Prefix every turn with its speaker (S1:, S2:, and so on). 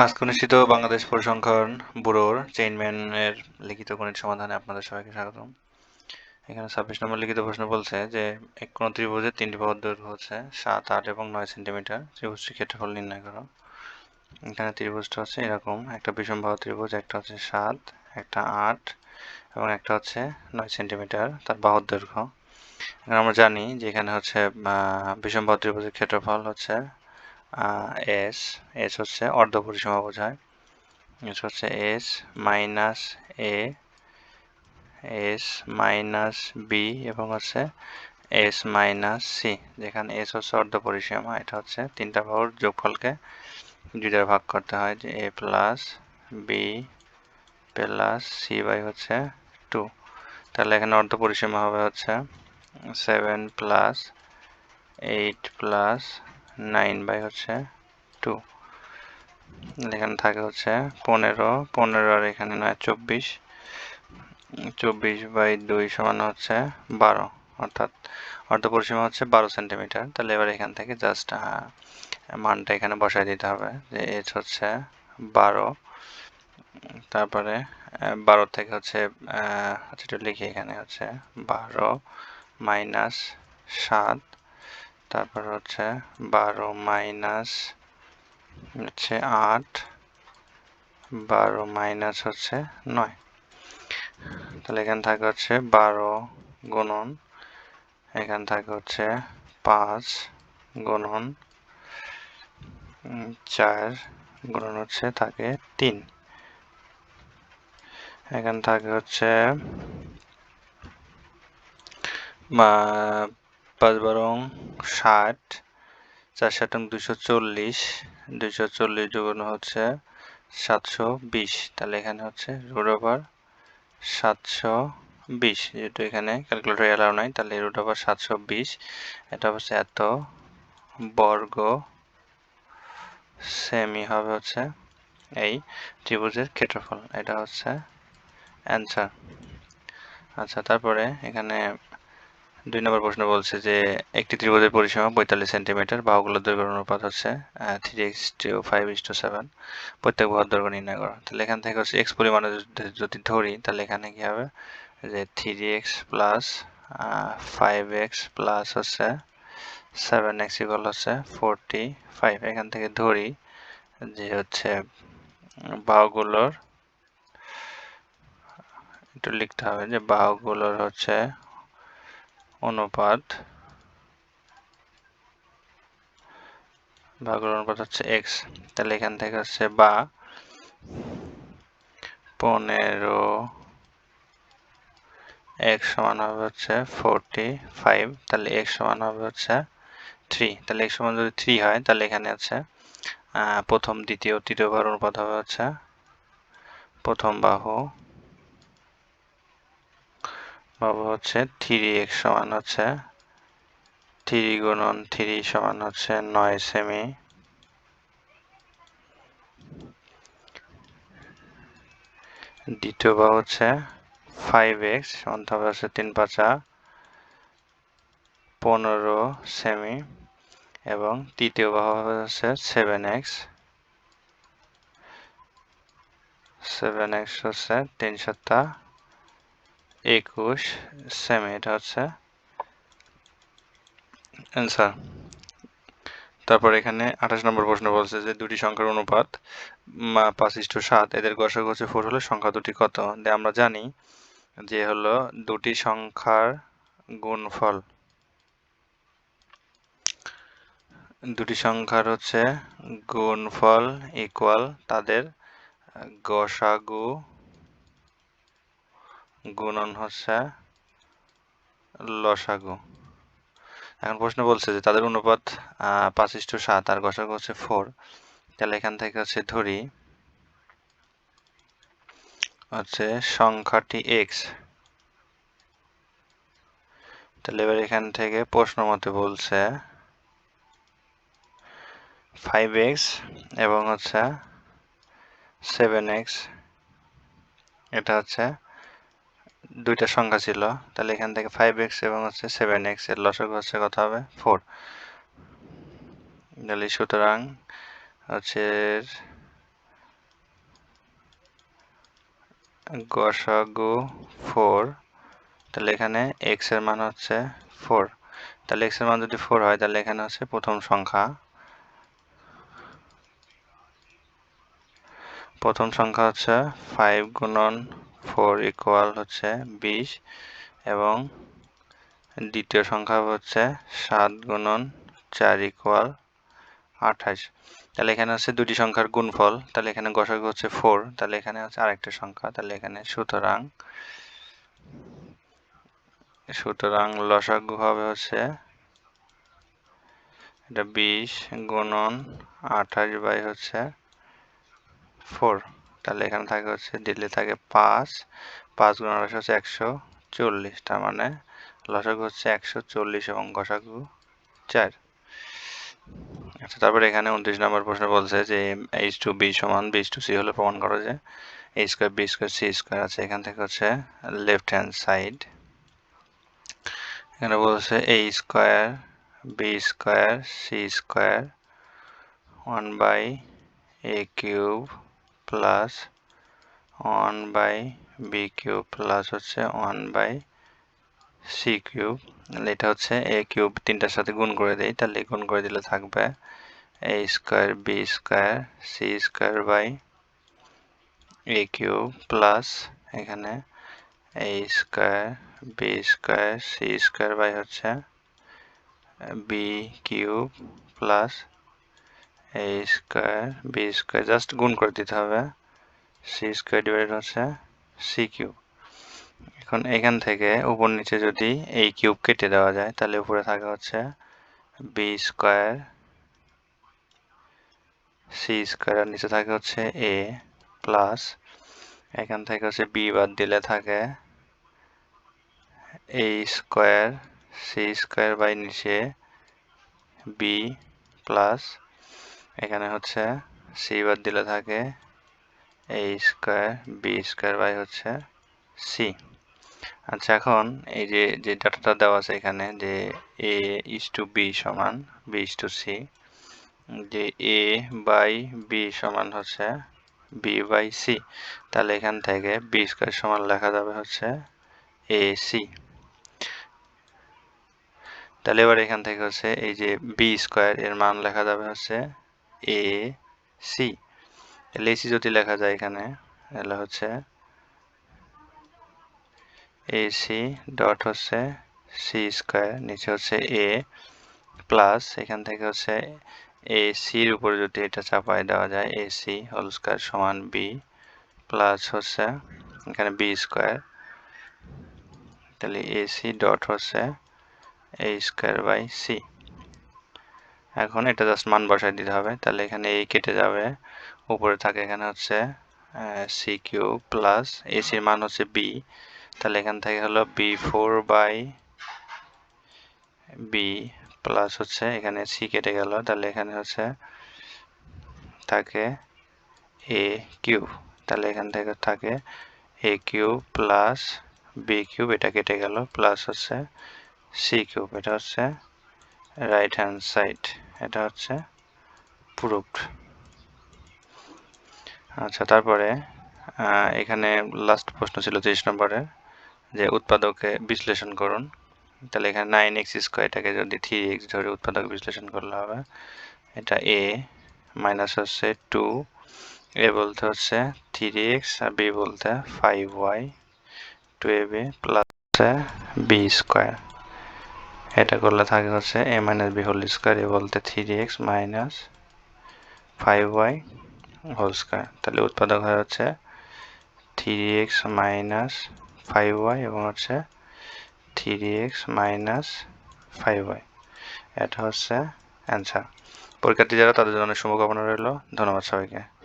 S1: আজকে অনুষ্ঠিত বাংলাদেশ পরিসংখ্যান ব্যুরোর চেইনম্যানের লিখিত গণিত সমাধানে আপনাদের সবাইকে স্বাগতম। এখানে ছাব্বিশ নম্বর লিখিত প্রশ্ন বলছে যে, এক কোন ত্রিভুজের তিনটি বাহুর দৈর্ঘ্য হচ্ছে সাত, আট এবং নয় সেন্টিমিটার। ত্রিভুজটির ক্ষেত্রফল নির্ণয় করো। এখানে ত্রিভুজটা হচ্ছে এরকম, একটা বিষম বাহু ত্রিভুজ, একটা হচ্ছে সাত, একটা আট এবং একটা হচ্ছে নয় সেন্টিমিটার, তার বাহুর দৈর্ঘ্য। এখানে আমরা জানি যে এখানে হচ্ছে বিষম বাহু ত্রিভুজের ক্ষেত্রফল হচ্ছে এস এস হচ্ছে অর্ধ পরিসীমা বোঝায়। এস হচ্ছে S minus A, S minus B এবং হচ্ছে এস মাইনাস সি। যেখানে এস হচ্ছে অর্ধ পরিসীমা, এটা হচ্ছে তিনটা বাহুর যোগফলকে দুইটা ভাগ করতে হয়, যে A plus B plus C by হচ্ছে টু। তাহলে এখানে অর্ধ পরিসীমা হবে হচ্ছে seven plus eight plus nine by হচ্ছে টু। এখানে থাকে হচ্ছে পনেরো পনেরো আর এখানে নয়, চব্বিশ। চব্বিশ বাই দুই সমান হচ্ছে বারো, অর্থাৎ অর্ধ পরিসীমা হচ্ছে বারো সেন্টিমিটার। তাহলে এবার এখান থেকে জাস্ট মানটা এখানে বসাই দিতে হবে যে এজ হচ্ছে বারো। তারপরে বারো থেকে হচ্ছে আচ্ছা লিখি এখানে হচ্ছে বারো মাইনাস সাত তারপর হচ্ছে বারো মাইনাস হচ্ছে আট, বারো মাইনাস হচ্ছে নয়। তাহলে এখানে থাকে হচ্ছে বারো গুণন, এখান থাকে হচ্ছে পাঁচ গুণন চার গুণন হচ্ছে থাকে তিন। এখান থাকে হচ্ছে পাঁচ বারং ষাট, চার ষাটং দুশো চল্লিশ। দুশো চল্লিশ যোগ হচ্ছে সাতশো বিশ। তাহলে এখানে হচ্ছে রুট ওভার সাতশো বিশ। যেহেতু এখানে ক্যালকুলেটর এলাও নাই, তাহলে রুট ওভার সাতশো বিশ। এটা হচ্ছে এত বর্গ সেমি হবে হচ্ছে এই ত্রিভুজের ক্ষেত্রফল। এটা হচ্ছে অ্যান্সার আচ্ছা তারপরে এখানে দুই নম্বর প্রশ্ন বলছে যে, একটি ত্রিভুজের পরিসীমা পঁয়তাল্লিশ সেন্টিমিটার বাহুগুলোর দৈর্ঘ্য অনুপাত হচ্ছে three is to five is to seven প্রত্যেক বাহুর দৈর্ঘ্য নির্ণয় করো। তাহলে এখান থেকে হচ্ছে এক্স পরিমাণে যদি ধরি, তাহলে এখানে কি হবে? যে three X plus five X plus হচ্ছে সেভেন এক্স ইকুয়াল হচ্ছে ফোরটি ফাইভ এখান থেকে ধরি যে হচ্ছে বাহুগুলোর, একটু লিখতে হবে যে বাহুগুলোর হচ্ছে অনুপাত ভাগের অনুপাত হচ্ছে এক্স তাহলে এখান থেকে হচ্ছে বা পনেরো এক্স সমান হবে হচ্ছে ফোরটি ফাইভ তাহলে এক্স সমান হবে হচ্ছে থ্রি তাহলে এক্স সমান যদি থ্রি হয়, তাহলে এখানে হচ্ছে প্রথম, দ্বিতীয়, তৃতীয় বার অনুপাত হবে হচ্ছে প্রথম বাহু পাবো হচ্ছে থ্রি এক্স সমান হচ্ছে থ্রি গুণন থ্রি সমান হচ্ছে নয় সেমি। দ্বিতীয় বা হচ্ছে ফাইভ এক্স হবে হচ্ছে তিন পাঁচা পনেরো সেমি এবং তৃতীয় হবে হচ্ছে সেভেন এক্স। সেভেন এক্স হচ্ছে তিন সাতটা একুশ সেমি এটা হচ্ছে। অ্যান্সার তারপর এখানে আঠাশ নম্বর প্রশ্ন বলছে যে, দুটি সংখ্যার অনুপাত পাঁচ ইস্টু সাত, এদের গসক হচ্ছে ফোর হলে সংখ্যা দুটি কত? আমরা জানি যে হলো দুটি সংখ্যার গুণফল। দুটি সংখ্যার হচ্ছে গুণফল ইকুয়াল তাদের গসাগু গুণন হচ্ছে লসাগু। এখন প্রশ্ন বলছে যে তাদের অনুপাত পাঁচ ইস্টু সাত আর গসাগু হচ্ছে ফোর। তাহলে এখান থেকে হচ্ছে ধরি, হচ্ছে সংখ্যাটি এক্স তাহলে এবার এখান থেকে প্রশ্ন মতে বলছে ফাইভ এক্স এবং হচ্ছে সেভেন এক্স এটা হচ্ছে দুইটা সংখ্যা ছিল। তাহলে এখান থেকে ফাইভ এক্স এবং হচ্ছে সেভেন এক্সের লসক হচ্ছে কত হবে? ফোর তাহলে সুতরাং হচ্ছে গসাগু ফোর তাহলে এখানে এক্সের মান হচ্ছে ফোর তাহলে এক্সের মান যদি ফোর হয়, তাহলে এখানে হচ্ছে প্রথম সংখ্যা। প্রথম সংখ্যা হচ্ছে ফাইভ গুণন ফোর ইকুয়াল হচ্ছে বিশ এবং দ্বিতীয় সংখ্যা হচ্ছে সাত গুণন চার ইকুয়াল আঠাশ। তাহলে এখানে হচ্ছে দুটি সংখ্যার গুণফল, তাহলে এখানে গসাগু হচ্ছে ফোর, তাহলে এখানে হচ্ছে আরেকটা সংখ্যা, তাহলে এখানে সুতরাং সুতরাং লসাগু হবে হচ্ছে এটা বিশ গুণন আঠাশ বাই হচ্ছে ফোর। তাহলে এখানে থাকে হচ্ছে, দিল্লি থাকে পাঁচ পাঁচ গুণ আঠাশ হচ্ছে একশো চল্লিশ, তার মানে লসাগু হচ্ছে একশো চল্লিশ এবং গসাগু চার। আচ্ছা তারপরে এখানে উনত্রিশ নম্বর প্রশ্ন বলছে যে এইচ টু বি সমান, বি টু সি হলে প্রমাণ করো যে এই square, B square, C square আছে এখান থেকে হচ্ছে লেফট হ্যান্ড সাইড এখানে বলছে A square, B square, C square, one by A cube plus one by B cube plus হচ্ছে ওয়ান বাই সি কিউব এটা হচ্ছে এ কিউব তিনটার সাথে গুণ করে দেই, তাহলে গুণ করে দিলে থাকবে A square B square C square by A cube plus এখানে A square B square C square by হচ্ছে B cube plus A square B square just গুণ করে দিতে হবে। সি স্কোয়ার ডিভাইডেড হচ্ছে সি কিউব এখন এখান থেকে উপর নিচে যদি এই কিউব কেটে দেওয়া যায়, তাহলে উপরে থাকে হচ্ছে বি স্কোয়ার সি স্কোয়ার আর নিচে থাকে হচ্ছে এ প্লাস এখান থেকে হচ্ছে বি বাদ দিলে থাকে A square C square by নিচে বি প্লাস এখানে হচ্ছে সি বাদ দিলে থাকে A square B square by হচ্ছে সি আচ্ছা এখন এই যে যে ডাটাটা দেওয়া আছে এখানে যে এ ইস টু বি সমান বি ইস টু সি যে এ বাই বি সমান হচ্ছে বি বাই সি তাহলে এখান থেকে বি স্কোয়ার সমান লেখা যাবে হচ্ছে এ সি তাহলে এবার এখান থেকে হচ্ছে এই যে বি স্কোয়ার এর মান লেখা যাবে হচ্ছে এ সি এল এসি যদি লেখা যায় এখানে, তাহলে হচ্ছে এ সি ডট হচ্ছে সি স্কোয়ার নিচে হচ্ছে এ প্লাস এখান থেকে হচ্ছে এ সির উপরে যদি এটা চাপায় দেওয়া যায় এ সি হোল স্কোয়ার সমান বি প্লাস হচ্ছে এখানে বি স্কোয়ার তাহলে এ সি ডট হচ্ছে এ স্কোয়ার বাই সি এখন এটা জাস্ট মান বসাই দিতে হবে। তাহলে এখানে এই কেটে যাবে। উপরে থাকে এখানে হচ্ছে সি কিউ প্লাস এসির মান হচ্ছে বি তাহলে এখান থেকে হলো B four by B plus হচ্ছে এখানে সি কেটে গেল। তাহলে এখানে হচ্ছে থাকে এ কিউব তাহলে এখান থেকে থাকে A cube plus B cube এটা কেটে গেল। প্লাস হচ্ছে সি কিউব এটা হচ্ছে রাইট হ্যান্ড সাইড এটা হচ্ছে প্রুফড আচ্ছা তারপরে এখানে লাস্ট প্রশ্ন ছিল তেইশ নম্বরের যে উৎপাদকে বিশ্লেষণ করুন। তাহলে এখানে নাইন এক্স স্কোয়ার এটাকে যদি থ্রি এক্স ধরে উৎপাদক বিশ্লেষণ করলে হবে, এটা এ মাইনাস হচ্ছে টু এ বলতে হচ্ছে থ্রি এক্স আর বি বলতে five Y two A B plus B square এটা করলে থাকে হচ্ছে A minus B whole square A বলতে three X minus five Y whole square তাহলে উৎপাদক হয় হচ্ছে three X minus five Y এবং হচ্ছে three X minus five Y এটা হচ্ছে অ্যান্সার পরীক্ষার্থী যারা, তাদের জন্য শুভকামনা রইল। ধন্যবাদ সবাইকে।